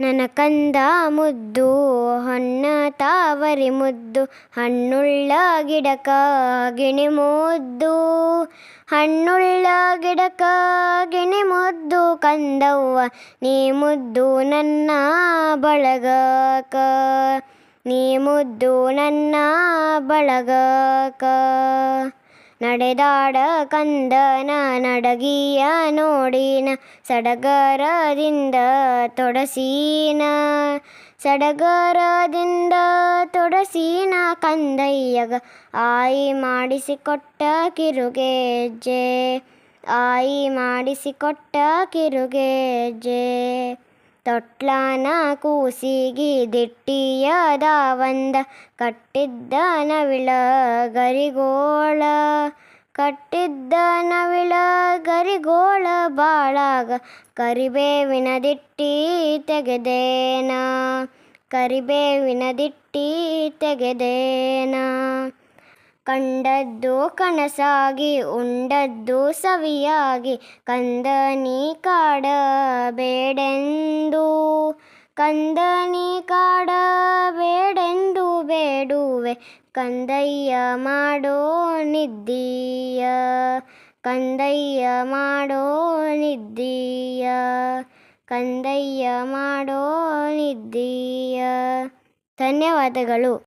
ನನ್ನ ಕಂದ ಮುದ್ದು, ಹೊನ್ನ ತಾವರಿ ಮುದ್ದು, ಹಣ್ಣುಳ್ಳ ಗಿಡಕ ಗಿಣಿ ಮುದ್ದು. ಹಣ್ಣುಳ್ಳ ಗಿಡಕ ಗಿಣಿ ಮುದ್ದು, ಕಂದವ್ವ ನೀ ಮುದ್ದು ನನ್ನ ಬಳಗಕ. ನೀ ಮುದ್ದು ನನ್ನ ಬಳಗಕ. ನಡೆದಾಡ ಕಂದನ ನಡಗಿಯ ನೋಡಿನ ಸಡಗರದಿಂದ ತೊಡಸೀನ ಸಡಗರದಿಂದ ತೊಡಸೀನ ಕಂದಯ್ಯಗ ಆಯಿ ಮಾಡಿಸಿಕೊಟ್ಟ ಕಿರುಗೆಜ್ಜೆ, ಆಯಿ ಮಾಡಿಸಿಕೊಟ್ಟ ಕಿರುಗೆಜ್ಜೆ. ತೊಟ್ಲಾನ ಕೂಸಿಗಿ ದಿಟ್ಟಿಯದ ಒಂದ ಗರಿಗೋಳ, ಕಟ್ಟಿದ್ದ ನವಿಳ ಗರಿಗೋಳ ಬಾಳಾಗ ಕರಿಬೇವಿನ ದಿಟ್ಟಿ ತೆಗೆದೇನ, ಕರಿಬೇವಿನ ದಿಟ್ಟಿ ತೆಗೆದೇನ. ಕಂಡದ್ದು ಕನಸಾಗಿ, ಉಂಡದ್ದು ಸವಿಯಾಗಿ, ಕಂದನಿ ಕಾಡಬೇಡೆಂದು ಕಂದನಿ ಕಾಡಬೇಡೆಂದು ಬೇಡುವೆ ಕಂದಯ್ಯ ಮಾಡೋ ನಿದ್ದೀಯ ಕಂದಯ್ಯ ಮಾಡೋ ನಿದ್ದೀಯ ಕಂದಯ್ಯ ಮಾಡೋ ನಿದ್ದೀಯ. ಧನ್ಯವಾದಗಳು.